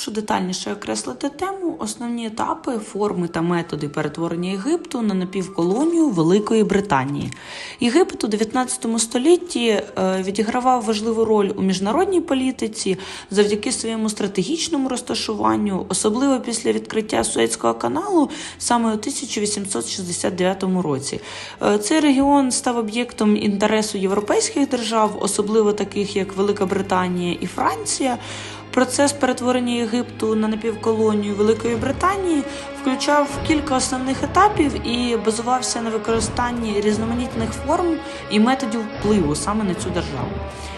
Щоб детальніше окреслити тему, основні етапи, форми та методи перетворення Єгипту на напівколонію Великої Британії. Єгипет у 19 столітті е, відігравав важливу роль у міжнародній політиці завдяки своєму стратегічному розташуванню, особливо після відкриття Суецького каналу саме у 1869 році. Е, Цей регіон став об'єктом інтересу європейських держав, особливо таких як Велика Британія і Франція. Процес перетворення Єгипту на напівколонію Великої Британії включав кілька основних етапів і базувався на використанні різноманітних форм і методів впливу саме на цю державу.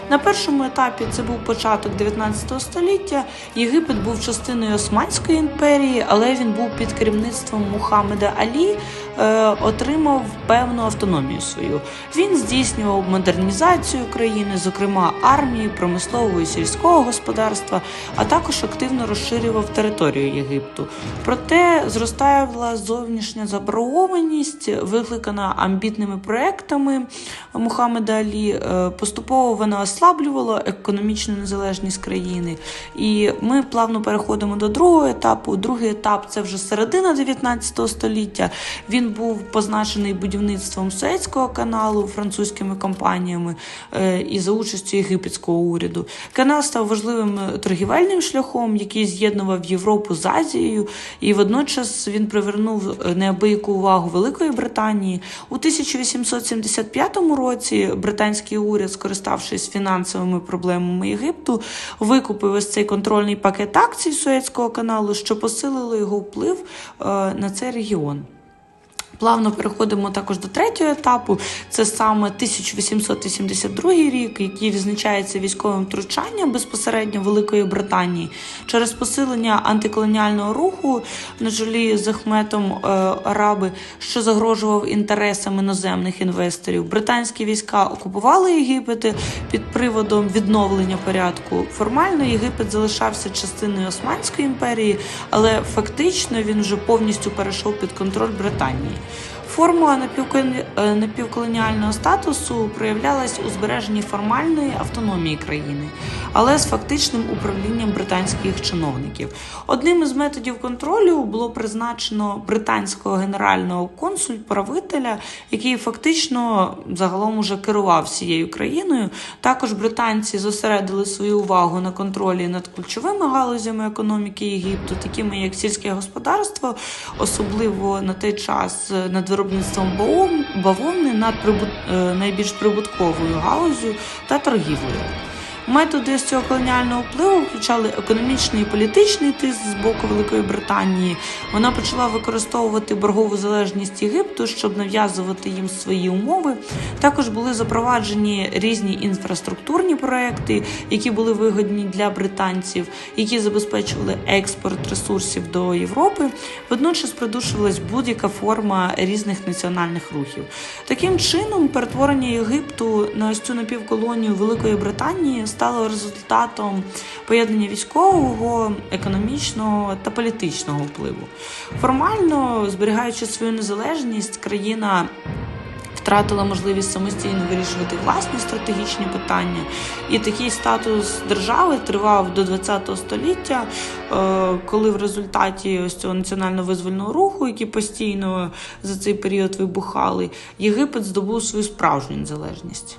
На першому етапі це був початок 19 століття. Єгипет був частиною Османської імперії, але він був під керівництвом Мухаммеда Алі, е, отримав певну автономію свою. Він здійснював модернізацію країни, зокрема армії, промислового і сільського господарства, а також активно розширював територію Єгипту. Проте зростала зовнішня заборгованість, викликана амбітними проектами Мухаммеда Алі. Е, Поступово вона ослаблювала економічну незалежність країни. І ми плавно переходимо до другого етапу. Другий етап це вже середина 19 століття. Він був позначений будівництвом Суецького каналу французькими компаніями е, і за участю єгипетського уряду. Канал став важливим торгівельним шляхом, який з'єднував Європу з Азією, і водночас він привернув неабияку увагу Великої Британії. У 1875 році британський уряд, скориставшись фінансовими проблемами Єгипту, викупив ось цей контрольний пакет акцій Суецького каналу, що посилило його вплив е, на цей регіон. Плавно переходимо також до третього етапу. Це саме 1882 рік, який відзначається військовим втручанням безпосередньо Великої Британії через посилення антиколоніального руху на чолі з Ахметом е, Араби, що загрожував інтересам іноземних інвесторів. Британські війська окупували Єгипет під приводом відновлення порядку. Формально Єгипет залишався частиною Османської імперії, але фактично він вже повністю перейшов під контроль Британії. Формула е, напівколоніального статусу проявлялась у збереженні формальної автономії країни, але з фактичним управлінням британських чиновників. Одним із методів контролю було призначено британського генерального консуль-правителя, який фактично загалом уже керував всією країною. Також британці зосередили свою увагу на контролі над ключовими галузями економіки Єгипту, такими як сільське господарство, особливо на той час над виробництвом бавовни, над прибут- е, найбільш прибутковою галузю та торгівлею. Методи з цього колоніального впливу включали економічний і політичний тиск з боку Великої Британії. Вона почала використовувати боргову залежність Єгипту, щоб нав'язувати їм свої умови. Також були запроваджені різні інфраструктурні проекти, які були вигідні для британців, які забезпечували експорт ресурсів до Європи. Водночас придушувалась будь-яка форма різних національних рухів. Таким чином, перетворення Єгипту на ось цю напівколонію Великої Британії стало результатом поєднання військового, економічного та політичного впливу. Формально зберігаючи свою незалежність, країна. Втратила можливість самостійно вирішувати власні стратегічні питання, і такий статус держави тривав до ХХ століття, е, коли в результаті ось цього національно-визвольного руху, які постійно за цей період вибухали, Єгипет здобув свою справжню незалежність.